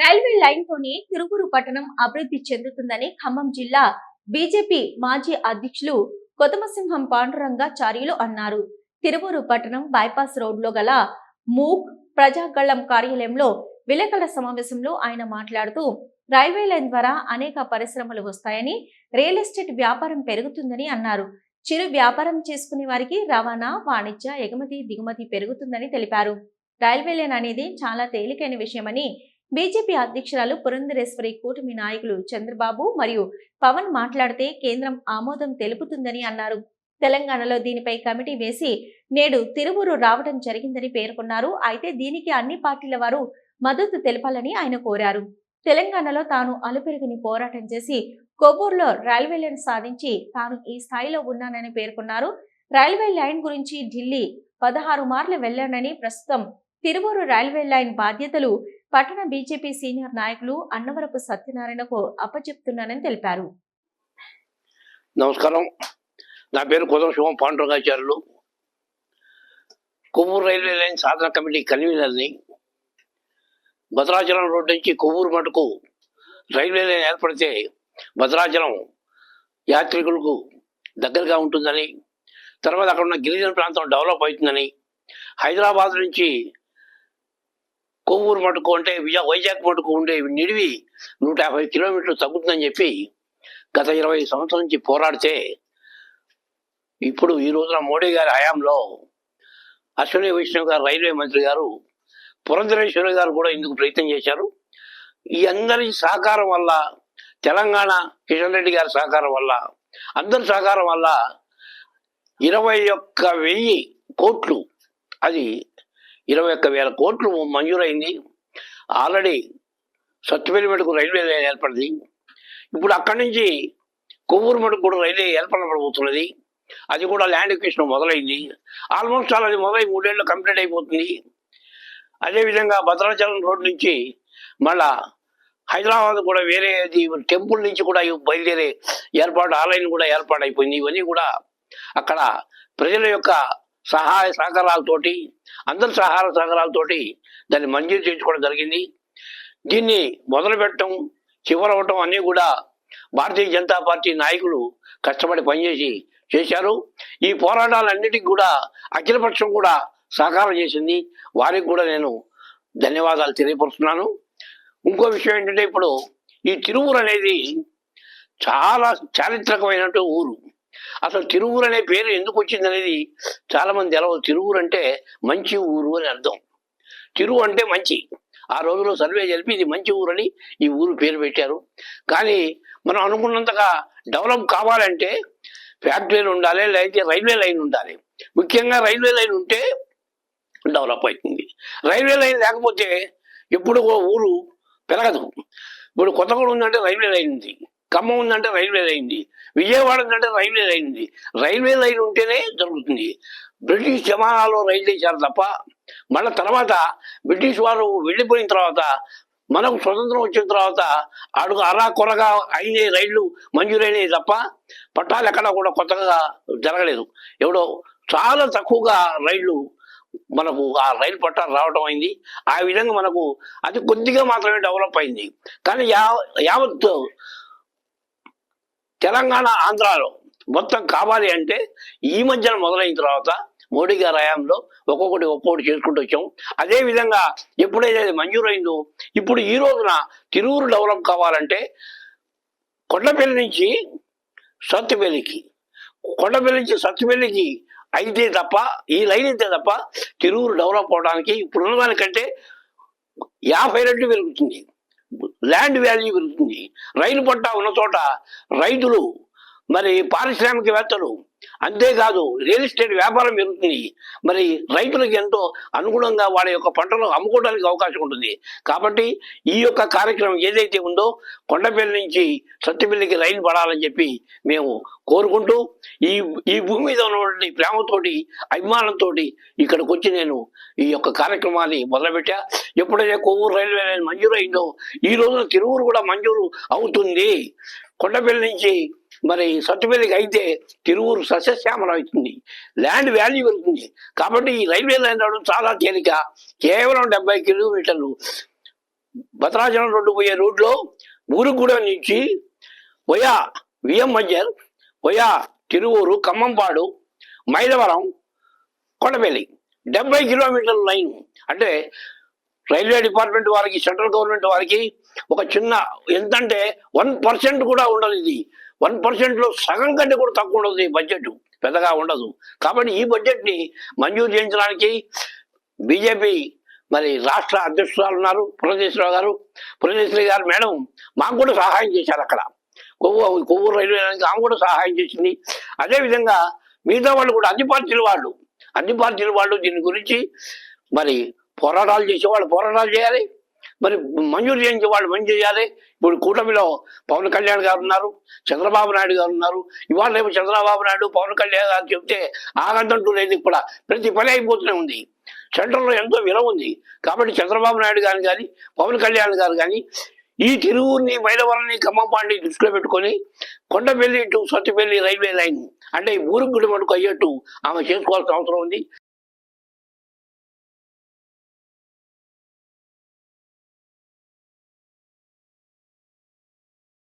Railway line తోనే తిరువురు పట్టణం అభివృద్ధి చెందుతుందని ఖమ్మం జిల్లా బీజేపీ మాజీ అధ్యక్షులు కొతమసింహం పాండురంగాచార్యులు అన్నారు. తిరువూరు పట్టణం బైపాస్ రోడ్లో గల మూక్ ప్రజాగళం కార్యాలయంలో విలేకరుల సమావేశంలో ఆయన మాట్లాడుతూ రైల్వే లైన్ ద్వారా అనేక పరిశ్రమలు వస్తాయని రియల్ ఎస్టేట్ వ్యాపారం పెరుగుతుందని అన్నారు. చిరు వ్యాపారం చేసుకునే వారికి రవాణా వాణిజ్య ఎగుమతి దిగుమతి పెరుగుతుందని తెలిపారు. రైల్వే లైన్ అనేది చాలా తేలికైన విషయమని బీజేపీ అధ్యక్షురాలు పురంధరేశ్వరి కూటమి నాయకులు చంద్రబాబు మరియు పవన్ మాట్లాడితే కేంద్రం ఆమోదం తెలుపుతుందని అన్నారు. తెలంగాణలో దీనిపై కమిటీ వేసి నేడు తిరువురు రావడం జరిగిందని పేర్కొన్నారు. అయితే దీనికి అన్ని పార్టీల వారు మద్దతు తెలపాలని ఆయన కోరారు. తెలంగాణలో తాను అలుపెరుగుని పోరాటం చేసి కొవ్వూరులో రైల్వే లైన్ సాధించి తాను ఈ స్థాయిలో ఉన్నానని పేర్కొన్నారు. రైల్వే లైన్ గురించి ఢిల్లీ పదహారు మార్లు వెళ్ళానని ప్రస్తుతం తిరువూరు రైల్వే లైన్ బాధ్యతలు పట్టణ బీజేపీ సీనియర్ నాయకులు అన్నవరపు సత్యనారాయణకు అప్పచెప్తున్నానని తెలిపారు. నమస్కారం. నా పేరు కుదం శివం పాండురంగాచార్యులు. కొవ్వూరు రైల్వే లైన్ సాధన కమిటీ కన్వీనర్ని భద్రాచలం రోడ్డు నుంచి కొవ్వూరు మటుకు రైల్వే లైన్ ఏర్పడితే భద్రాచలం యాత్రికులకు దగ్గరగా ఉంటుందని తర్వాత అక్కడ ఉన్న గిరిజన ప్రాంతం డెవలప్ అవుతుందని హైదరాబాద్ నుంచి కొవ్వూరు మటుకు అంటే విజయ వైజాగ్ మటుకు ఉండే నిడివి నూట యాభై కిలోమీటర్లు తగ్గుతుందని చెప్పి గత ఇరవై సంవత్సరం నుంచి పోరాడితే ఇప్పుడు ఈ రోజున మోడీ గారి హయాంలో అశ్విని వైష్ణవ్ గారు రైల్వే మంత్రి గారు పురంధరేశ్వరి గారు కూడా ఇందుకు ప్రయత్నం చేశారు. ఈ అందరి సహకారం వల్ల తెలంగాణ కిషన్ రెడ్డి గారి సహకారం వల్ల అందరి సహకారం వల్ల ఇరవై ఒక్క వెయ్యి కోట్లు అది ఇరవై ఒక్క వేల కోట్లు మంజూరైంది. ఆల్రెడీ సత్తుపల్లి మటుకు రైల్వే ఏర్పడింది. ఇప్పుడు అక్కడి నుంచి కొవ్వూరు మటుకు కూడా రైల్వే ఏర్పడబడబోతున్నది అది కూడా ల్యాండ్ ఎక్విషన్ మొదలైంది. ఆల్మోస్ట్ అలా అది మొదలై మూడేళ్ళు కంప్లీట్ అయిపోతుంది. అదేవిధంగా భద్రాచలం రోడ్ నుంచి మళ్ళా హైదరాబాద్ కూడా వేరే అది టెంపుల్ నుంచి కూడా బయలుదేరే ఏర్పాటు ఆలయం కూడా ఏర్పాటు అయిపోయింది ఇవన్నీ కూడా అక్కడ ప్రజల యొక్క సహాయ సహకారాలతోటి అందరి సహాయ సహకారాలతోటి దాన్ని మంజూరు చేయించుకోవడం జరిగింది. దీన్ని మొదలుపెట్టడం చివరవటం అన్నీ కూడా భారతీయ జనతా పార్టీ నాయకులు కష్టపడి పనిచేసి చేశారు. ఈ పోరాటాలన్నిటికీ కూడా అఖిలపక్షం కూడా సహకారం చేసింది. వారికి కూడా నేను ధన్యవాదాలు తెలియపరుస్తున్నాను. ఇంకో విషయం ఏంటంటే ఇప్పుడు ఈ తిరువురు అనేది చాలా చారిత్రకమైనటువంటి ఊరు. అసలు తిరువురు అనే పేరు ఎందుకు వచ్చింది అనేది చాలామంది ఎలా తిరువురు అంటే మంచి ఊరు అని అర్థం. తిరువు అంటే మంచి. ఆ రోజులో సర్వే జరిపి ఇది మంచి ఊరని ఈ ఊరు పేరు పెట్టారు. కానీ మనం అనుకున్నంతగా డెవలప్ కావాలంటే ఫ్యాక్టరీలు ఉండాలి లేకపోతే రైల్వే లైన్ ఉండాలి. ముఖ్యంగా రైల్వే లైన్ ఉంటే డెవలప్ అవుతుంది. రైల్వే లైన్ లేకపోతే ఎప్పుడు ఓ ఊరు పెరగదు. ఇప్పుడు కొత్తగూడెం ఉందంటే రైల్వే లైన్ ఉంది. ఖమ్మం ఉందంటే రైల్వే లైన్ విజయవాడ ఉందంటే రైల్వే లైన్ రైల్వే లైన్ ఉంటేనే జరుగుతుంది. బ్రిటిష్ జమానాలో రైలు చేశారు తప్ప మళ్ళీ తర్వాత బ్రిటిష్ వారు వెళ్ళిపోయిన తర్వాత మనకు స్వతంత్రం వచ్చిన తర్వాత అడుగు అరా కొరగా అయిన రైళ్ళు మంజూరైనవి తప్ప పట్టాలు ఎక్కడ కూడా కొత్తగా జరగలేదు. ఎవడో చాలా తక్కువగా రైళ్ళు మనకు ఆ రైలు పట్టాలు రావడం అయింది. ఆ విధంగా మనకు అది కొద్దిగా మాత్రమే డెవలప్ అయింది. కానీ యావత్ తెలంగాణ ఆంధ్రాలో మొత్తం కావాలి అంటే ఈ మధ్యన మొదలైన తర్వాత మోడీ గారి హయాంలో ఒక్కొక్కటి ఒక్కొక్కటి చేసుకుంటూ వచ్చాం అదే విధంగా ఎప్పుడైతే అది మంజూరైందో ఇప్పుడు ఈ రోజున తిరువురు డెవలప్ కావాలంటే కొండపల్లి నుంచి సత్తుపల్లికి కొండపల్లి నుంచి సత్తుపల్లికి అయితే తప్ప ఈ లైన్ అయితే తప్ప తిరువురు డెవలప్ అవడానికి ఇప్పుడున్న దానికంటే యాభై రెట్లు పెరుగుతుంది. ల్యాండ్ వాల్యూ పెరుగుతుంది. రైలు పట్టా ఉన్న చోట రైతులు మరి పారిశ్రామికవేత్తలు అంతేకాదు రియల్ ఎస్టేట్ వ్యాపారం పెరుగుతుంది. మరి రైతులకు ఎంతో అనుగుణంగా వాళ్ళ యొక్క పంటలు అమ్ముకోవడానికి అవకాశం ఉంటుంది. కాబట్టి ఈ యొక్క కార్యక్రమం ఏదైతే ఉందో కొండపల్లి నుంచి సత్యపల్లికి రైలు పడాలని చెప్పి మేము కోరుకుంటూ ఈ ఈ భూమి మీద ఉన్నటువంటి ప్రేమతోటి అభిమానంతో ఇక్కడికి వచ్చి నేను ఈ యొక్క కార్యక్రమాన్ని మొదలుపెట్టా. ఎప్పుడైతే కొవ్వూరు రైల్వే లైన్ మంజూరు అయిందో ఈ రోజున తిరువురు కూడా మంజూరు అవుతుంది. కొండపల్లి నుంచి మరి సత్తుపల్లికి అయితే తిరువురు సస్యశ్యామలం అవుతుంది. ల్యాండ్ వాల్యూ పెరుగుతుంది. కాబట్టి ఈ రైల్వే లైన్ రావడం చాలా తేలిక. కేవలం డెబ్బై కిలోమీటర్లు. భద్రాచలం రోడ్డు పోయే రోడ్లో ఊరుగూడెం నుంచి వయా విఎం మజ్జర్ వయా తిరువూరు ఖమ్మంపాడు మైలవరం కొండపల్లి. డెబ్బై కిలోమీటర్ల లైన్. అంటే రైల్వే డిపార్ట్మెంట్ వారికి సెంట్రల్ గవర్నమెంట్ వారికి ఒక చిన్న ఎంతంటే వన్ పర్సెంట్ కూడా ఉండదు ఇది వన్ పర్సెంట్లో సగం కంటే కూడా తక్కువ ఉండదు ఈ బడ్జెట్. పెద్దగా ఉండదు. కాబట్టి ఈ బడ్జెట్ని మంజూరు చేయించడానికి బీజేపీ మరి రాష్ట్ర అధ్యక్షురాలు ఉన్నారు పురంధేశ్వరరావు గారు. పురంధేశ్వరి గారు మేడం మాకు కూడా సహాయం చేశారు అక్కడ. కొవ్వు కొవ్వూరు రైల్వే ఆమె కూడా సహాయం చేసింది. అదేవిధంగా మిగతా వాళ్ళు కూడా అన్ని పార్టీల వాళ్ళు అన్ని పార్టీల వాళ్ళు దీని గురించి మరి పోరాటాలు చేసేవాళ్ళు పోరాటాలు చేయాలి. మరి మంజూరు చేయించే వాళ్ళు మంజూరు చేయాలి? ఇప్పుడు కూటమిలో పవన్ కళ్యాణ్ గారు ఉన్నారు చంద్రబాబు నాయుడు గారు ఉన్నారు. ఇవాళ రేపు చంద్రబాబు నాయుడు పవన్ కళ్యాణ్ గారు చెప్తే ఆగంతంటూ లేదు ఇక్కడ ప్రతి పని అయిపోతూనే ఉంది. సెంట్రల్లో ఎంతో విలువ ఉంది. కాబట్టి చంద్రబాబు నాయుడు గారు కానీ పవన్ కళ్యాణ్ గారు కానీ ఈ తిరువురిని మైలవరని ఖమ్మంపాండి దృష్టిలో పెట్టుకొని Kondapalli to Sottapalli railway line అంటే ఈ గుడి మటుకు అయ్యేట్టు ఆమె చేసుకోవాల్సిన అవసరం ఉంది.